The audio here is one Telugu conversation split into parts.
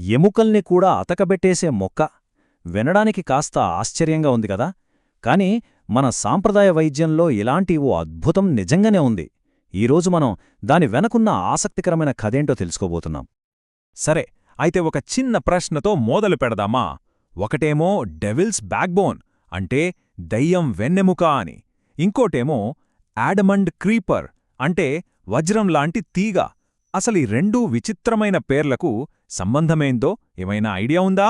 ఎముకల్ని కూడా అతకబెట్టేసే మొక్క వినడానికి కాస్త ఆశ్చర్యంగా ఉంది కదా. కాని మన సాంప్రదాయ వైద్యంలో ఇలాంటి ఓ అద్భుతం నిజంగానే ఉంది. ఈరోజు మనం దాని వెనకున్న ఆసక్తికరమైన కథేంటో తెలుసుకోబోతున్నాం. సరే అయితే ఒక చిన్న ప్రశ్నతో మొదలు పెడదామా? ఒకటేమో డెవిల్స్ బ్యాక్బోన్ అంటే దయ్యం వెన్నెముక అని. ఇంకోటేమో యాడమండ్ క్రీపర్ అంటే వజ్రం లాంటి తీగ. అసలీ రెండూ విచిత్రమైన పేర్లకు సంబంధమేందో ఏమైనా ఐడియా ఉందా?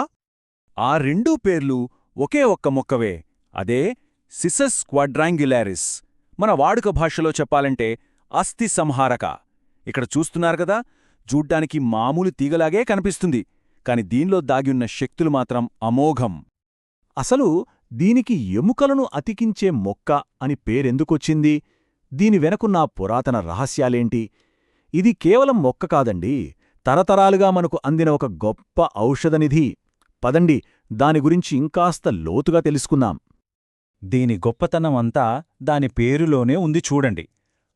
ఆ రెండూ పేర్లు ఒకే ఒక్క మొక్కవే. అదే సిసస్ క్వాడ్రాంగ్యులారిస్. మన వాడుక భాషలో చెప్పాలంటే అస్థి సంహారక. ఇక్కడ చూస్తున్నారు కదా చూడ్డానికి మామూలు తీగలాగే కనిపిస్తుంది కాని దీనిలో దాగియున్న శక్తులు మాత్రం అమోఘం. అసలు దీనికి ఎముకలను అతికించే మొక్క అని పేరెందుకొచ్చింది? దీని వెనకున్న పురాతన రహస్యాలేంటి? ఇది కేవలం మొక్క కాదండి. తరతరాలుగా మనకు అందిన ఒక గొప్ప ఔషధనిధి. పదండి దాని గురించి ఇంకాస్త లోతుగా తెలుసుకుందాం. దీని గొప్పతనం అంతా దాని పేరులోనే ఉంది చూడండి.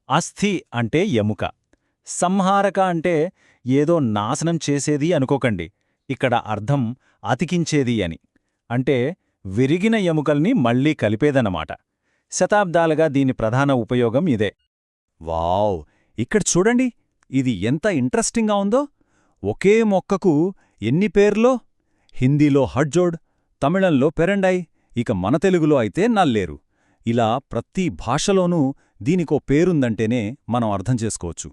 అస్థి అంటే ఎముక. సంహారక అంటే ఏదో నాశనం చేసేది అనుకోకండి. ఇక్కడ అర్థం అతికించేది అని. అంటే విరిగిన ఎముకల్ని మళ్ళీ కలిపేదన్నమాట. శతాబ్దాలుగా దీని ప్రధాన ఉపయోగం ఇదే. వావ్! ఇక్కడ చూడండి ఇది ఎంత ఇంట్రెస్టింగ్గా ఉందో. ఒకే మొక్కకు ఎన్ని పేర్లో? హిందీలో హడ్జోడ్ తమిళంలో పెరండై ఇక మన తెలుగులో అయితే నల్లేరు. ఇలా ప్రతి భాషలోనూ దీనికో పేరుందంటేనే మనం అర్థం చేసుకోవచ్చు.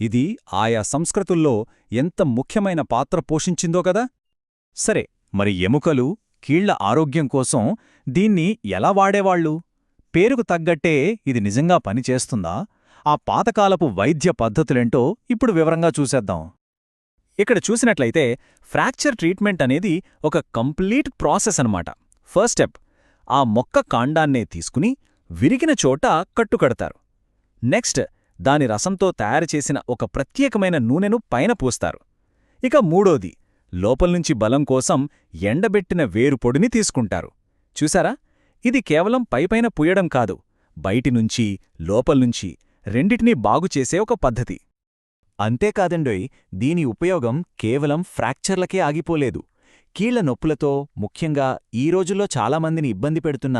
ఇది ఆయా సంస్కృతుల్లో ఎంత ముఖ్యమైన పాత్ర పోషించిందో కదా. సరే మరి ఎముకలు కీళ్ళ ఆరోగ్యం కోసం దీన్ని ఎలా వాడేవాళ్ళు? పేరుకు తగ్గట్టే ఇది నిజంగా పనిచేస్తుందా? ఆ పాతకాలపు వైద్య పద్ధతులేంటో ఇప్పుడు వివరంగా చూసేద్దాం. ఇక్కడ చూసినట్లయితే ఫ్రాక్చర్ ట్రీట్మెంట్ అనేది ఒక కంప్లీట్ ప్రాసెస్ అన్నమాట. ఫస్ట్ స్టెప్ ఆ మొక్క కాండాన్నే తీసుకుని విరిగిన చోట కట్టుకడతారు. నెక్స్ట్ దాని రసంతో తయారుచేసిన ఒక ప్రత్యేకమైన నూనెను పైన పూస్తారు. ఇక మూడోది లోపల్నుంచి బలం కోసం ఎండబెట్టిన వేరు పొడిని తీసుకుంటారు. చూసారా? ఇది కేవలం పైపైన పుయ్యడం కాదు బయటినుంచి లోపల్నుంచి రెండిటినీ బాగుచేసే ఒక పద్ధతి. అంతేకాదండోయ్ దీని ఉపయోగం కేవలం ఫ్రాక్చర్లకే ఆగిపోలేదు. కీళ్ళ నొప్పులతో ముఖ్యంగా ఈ రోజుల్లో చాలామందిని ఇబ్బంది పెడుతున్న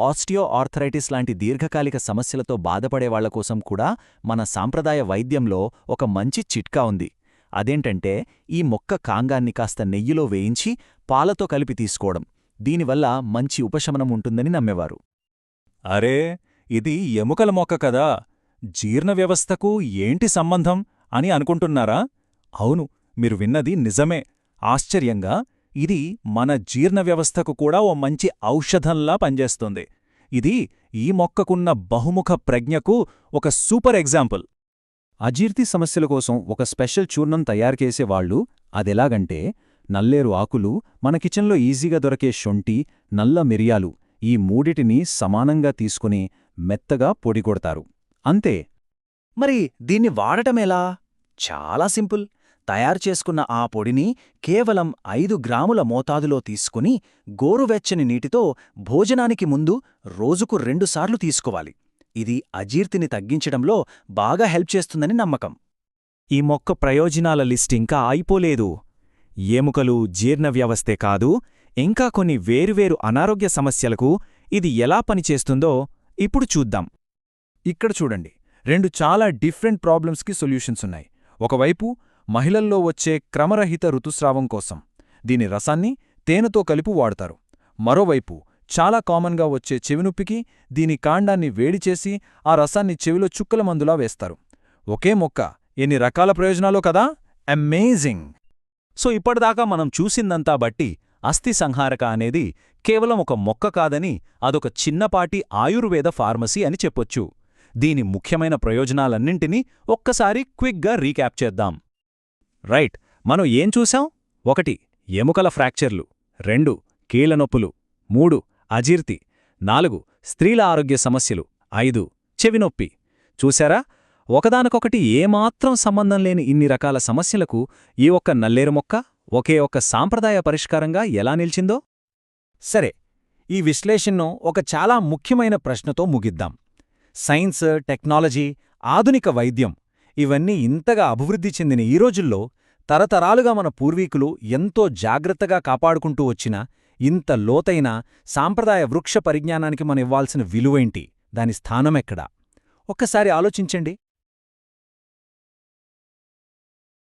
ఆస్టియో ఆర్థరైటిస్ లాంటి దీర్ఘకాలిక సమస్యలతో బాధపడేవాళ్ళ కోసం కూడా మన సాంప్రదాయ వైద్యంలో ఒక మంచి చిట్కా ఉంది. అదేంటంటే ఈ మొక్క కాంగాన్ని కాస్త నెయ్యిలో వేయించి పాలతో కలిపి తీసుకోవడం. దీనివల్ల మంచి ఉపశమనం ఉంటుందని నమ్మేవారు. అరే ఇది ఎముకల మొక్క కదా! జీర్ణ వ్యవస్థకు ఏంటి సంబంధం అని అనుకుంటున్నారా? అవును మీరు విన్నది నిజమే. ఆశ్చర్యంగా ఇది మన జీర్ణ వ్యవస్థకు కూడా ఓ మంచి ఔషధంలా పనిచేస్తుంది. ఇది ఈ మొక్కకున్న బహుముఖ ప్రజ్ఞకు ఒక సూపర్ ఎగ్జాంపుల్. అజీర్తి సమస్యల కోసం ఒక స్పెషల్ చూర్ణం తయారుచేసేవాళ్ళు అదెలాగంటే నల్లేరు ఆకులు మన కిచెన్లో ఈజీగా దొరికే షొంటి నల్ల మిరియాలు ఈ మూడిటిని సమానంగా తీసుకుని మెత్తగా పొడిగొడతారు అంతే. మరి దీన్ని వాడటమెలా చాలా సింపుల్. తయారు చేసుకున్న ఆ పొడిని కేవలం ఐదు గ్రాముల మోతాదులో తీసుకుని గోరువెచ్చని నీటితో భోజనానికి ముందు రోజుకు రెండుసార్లు తీసుకోవాలి. ఇది అజీర్తిని తగ్గించడంలో బాగా హెల్ప్ చేస్తుందని నమ్మకం. ఈ మొక్క ప్రయోజనాల లిస్ట్ ఇంకా అయిపోలేదు. ఏముకలు జీర్ణ వ్యవస్థే కాదు ఇంకా కొన్ని వేరువేరు అనారోగ్య సమస్యలకు ఇది ఎలా పనిచేస్తుందో ఇప్పుడు చూద్దాం. ఇక్కడ చూడండి. రెండు చాలా డిఫరెంట్ ప్రాబ్లమ్స్కి సొల్యూషన్స్ ఉన్నాయి. ఒకవైపు మహిళల్లో వచ్చే క్రమరహిత ఋతుస్రావం కోసం. దీని రసాన్ని తేనెతో కలిపి వాడతారు. మరోవైపు చాలా కామన్గా వచ్చే చెవినొప్పికి దీని కాండాన్ని వేడిచేసి ఆ రసాన్ని చెవిలో చుక్కల మందులా వేస్తారు. ఒకే మొక్క ఎన్ని రకాల ప్రయోజనాలో కదా? అమేజింగ్! సో ఇప్పటిదాకా మనం చూసిందంతా బట్టి అస్థి సంహారక అనేది కేవలం ఒక మొక్క కాదని అదొక చిన్నపాటి ఆయుర్వేద ఫార్మసీ అని చెప్పొచ్చు. దీని ముఖ్యమైన ప్రయోజనాలన్నింటినీ ఒక్కసారి క్విక్గా రీక్యాప్ చేద్దాం. రైట్ మనం ఏం చూసాం ఒకటి ఎముకల ఫ్రాక్చర్లు. రెండు కీళ్ళనొప్పులు మూడు అజీర్తి. నాలుగు స్త్రీల ఆరోగ్య సమస్యలు. ఐదు చెవినొప్పి చూశారా? ఒకదానకొకటి ఏమాత్రం సంబంధం లేని ఇన్ని రకాల సమస్యలకు ఈ ఒక్క నల్లేరు మొక్క ఒకే ఒక్క సాంప్రదాయ పరిష్కారంగా ఎలా నిలిచిందో? సరే ఈ విశ్లేషణను ఒక చాలా ముఖ్యమైన ప్రశ్నతో ముగిద్దాం. సైన్స్ టెక్నాలజీ ఆధునిక వైద్యం ఇవన్నీ ఇంతగా అభివృద్ధి చెందిన ఈ రోజుల్లో తరతరాలుగా మన పూర్వీకులు ఎంతో జాగ్రత్తగా కాపాడుకుంటూ వచ్చిన ఇంత లోతైన సాంప్రదాయ వృక్ష పరిజ్ఞానానికి మనం ఇవ్వాల్సిన విలువేంటి? దాని స్థానమెక్కడా? ఒక్కసారి ఆలోచించండి.